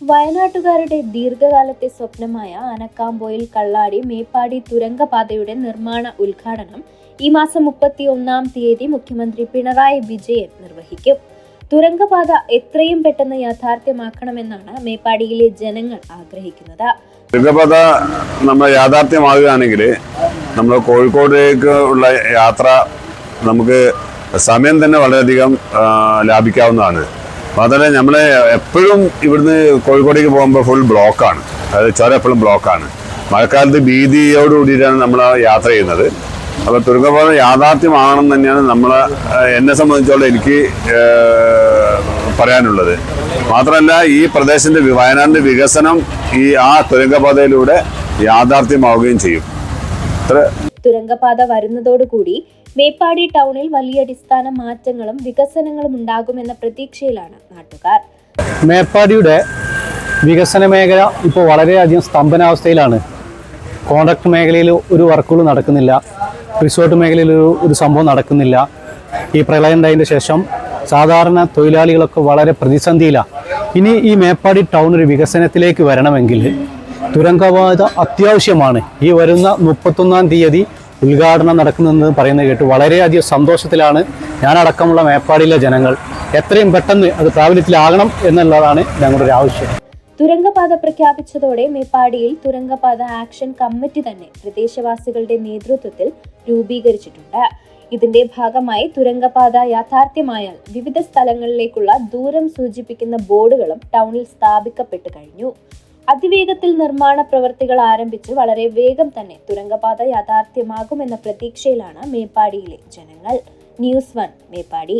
വയനാട്ടുകാരുടെ ദീർഘകാലത്തെ സ്വപ്നമായ അനക്കാമ്പോയിൽ കള്ളാടി മേപ്പാടി തുരങ്കപാതയുടെ നിർമ്മാണ ഉദ്ഘാടനം ഈ മാസം മുപ്പത്തി ഒന്നാം തീയതി മുഖ്യമന്ത്രി പിണറായി വിജയൻ നിർവഹിക്കും. തുരങ്കപാത എത്രയും പെട്ടെന്ന് യാഥാർത്ഥ്യമാക്കണമെന്നാണ് മേപ്പാടിയിലെ ജനങ്ങൾ ആഗ്രഹിക്കുന്നത്. തുരങ്കപാത നമ്മൾ യാഥാർത്ഥ്യമാകുകയാണെങ്കിൽ നമ്മൾ കോഴിക്കോടേക്ക് ഉള്ള യാത്ര നമുക്ക് സമയം തന്നെ വളരെയധികം ആ, ലാഭിക്കാവുന്നതാണ് മാത്രമല്ല നമ്മൾ എപ്പോഴും ഇവിടുന്ന് കോഴിക്കോടേക്ക് പോകുമ്പോൾ ഫുൾ ബ്ലോക്കാണ് അതായത് ചുരം എപ്പോഴും ബ്ലോക്കാണ് മഴക്കാലത്ത് ഭീതിയോട് കൂടിയിട്ടാണ് നമ്മൾ യാത്ര ചെയ്യുന്നത്. അപ്പോൾ തുരങ്കപാത യാഥാർത്ഥ്യമാണെന്ന് തന്നെയാണ് നമ്മൾ എന്നെ സംബന്ധിച്ചോളം എനിക്ക് പറയാനുള്ളത്. മാത്രമല്ല ഈ പ്രദേശത്തിന്റെ വയനാടിന്റെ വികസനം ഈ ആ തുരങ്കപാതയിലൂടെ യാഥാർത്ഥ്യമാവുകയും ചെയ്യും. ഇത്ര തുരങ്കപാത വരുന്നതോടുകൂടി മേപ്പാടി ടൗണിൽ വലിയ അടിസ്ഥാന മാറ്റങ്ങളും വികസനങ്ങളും ഉണ്ടാകുമെന്ന പ്രതീക്ഷയിലാണ് നാട്ടുകാർ. മേപ്പാടിയുടെ വികസന മേഖല ഇപ്പോൾ വളരെയധികം സ്തംഭനാവസ്ഥയിലാണ്. കോൺട്രാക്ട് മേഖലയിൽ ഒരു വർക്കുകളും നടക്കുന്നില്ല. റിസോർട്ട് മേഖലയിൽ ഒരു ഒരു സംഭവം നടക്കുന്നില്ല. ഈ പ്രളയം ഉണ്ടായതിന്റെ ശേഷം സാധാരണ തൊഴിലാളികളൊക്കെ വളരെ പ്രതിസന്ധിയിലാണ്. ഇനി ഈ മേപ്പാടി ടൗൺ ഒരു വികസനത്തിലേക്ക് വരണമെങ്കിൽ തുരങ്കപാത അത്യാവശ്യമാണ്. ഈ വരുന്ന മുപ്പത്തൊന്നാം തീയതി ഉദ്ഘാടനം നടക്കുന്നതെന്ന് പറയുന്നത് കേട്ട് വളരെയധികം സന്തോഷത്തിലാണ് ഞാനടക്കമുള്ള മേപ്പാടിയിലെ ജനങ്ങൾ. എത്രയും പെട്ടെന്ന് അത് പ്രാബല്യത്തിലാകണം എന്നുള്ളതാണ് ഞങ്ങളുടെ ഒരു ആവശ്യം. തുരങ്കപാത പ്രഖ്യാപിച്ചതോടെ മേപ്പാടിയിൽ തുരങ്കപാത ആക്ഷൻ കമ്മിറ്റി തന്നെ പ്രദേശവാസികളുടെ നേതൃത്വത്തിൽ രൂപീകരിച്ചിട്ടുണ്ട്. ഇതിന്റെ ഭാഗമായി തുരങ്കപാത യാഥാർത്ഥ്യമായാൽ വിവിധ സ്ഥലങ്ങളിലേക്കുള്ള ദൂരം സൂചിപ്പിക്കുന്ന ബോർഡുകളും ടൗണിൽ സ്ഥാപിക്കപ്പെട്ടു കഴിഞ്ഞു. അതിവേഗത്തിൽ നിർമ്മാണ പ്രവൃത്തികൾ ആരംഭിച്ച് വളരെ വേഗം തന്നെ തുരങ്കപാത യാഥാർത്ഥ്യമാകുമെന്ന പ്രതീക്ഷയിലാണ് മേപ്പാടിയിലെ ജനങ്ങൾ. News one Meppadi.